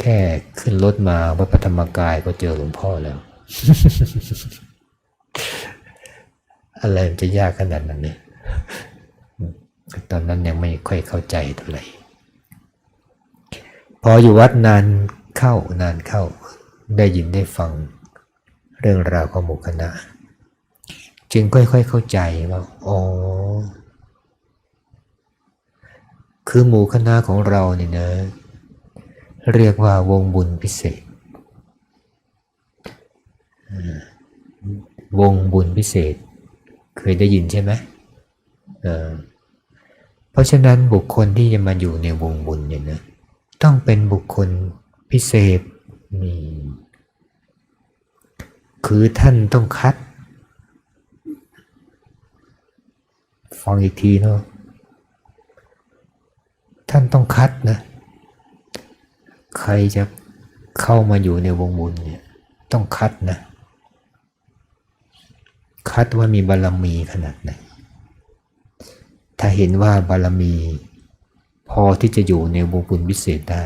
แค่ขึ้นรถมาวัดพระธรรมกายก็เจอหลวงพ่อแล้ว อะไรมันจะยากขนาดนั้นเนี่ยตอนนั้นยังไม่ค่อยเข้าใจเท่าไหร่พออยู่วัดนานเข้านานเข้า ได้ยินได้ฟังเรื่องราวของหมู่คณะ จึงค่อยๆเข้าใจว่าอ๋อคือหมู่คณะของเราเนี่ยนะ เรียกว่าวงบุญพิเศษ วงบุญพิเศษ เคยได้ยินใช่ไหมเเพราะฉะนั้นบุคคลที่จะมาอยู่ในวงบุญเนี่ยนะต้องเป็นบุคคลพิเศษนี่คือท่านต้องคัด ฟังอีกทีเนาะท่านต้องคัดนะ รจะเข้ามาอยู่ในวงบุญเนี่ยต้องคัดนะ คัดว่ามีบารมีขนาดไหน ถ้าเห็นว่าบารมี พอที่จะอยู่ในวงบุญพิเศษได้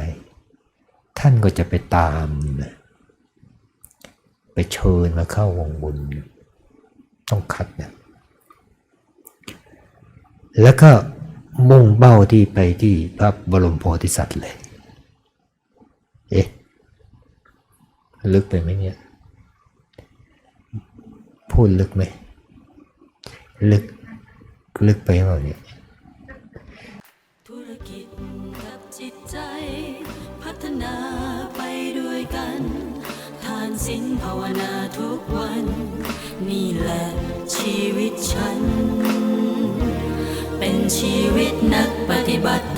ท่านก็จะไปตามนะไปเชิญมาเข้าวงบุญ ต้องคัดนะแล้วก็มุ่งเป้าที่ไปที่พระบรมโพธิสัตว์เลย เอ๊ะ ลึกไปไหมเนี่ย พูดลึกไหม ลึก ลึกไปเปล่าเนี่ยธุรกิจกับจิตใจ พัฒนาไปด้วยกัน ทานศีลภาวนาทุกวัน นี่แหละชีวิตฉัน เป็นชีวิตนักปฏิบัติ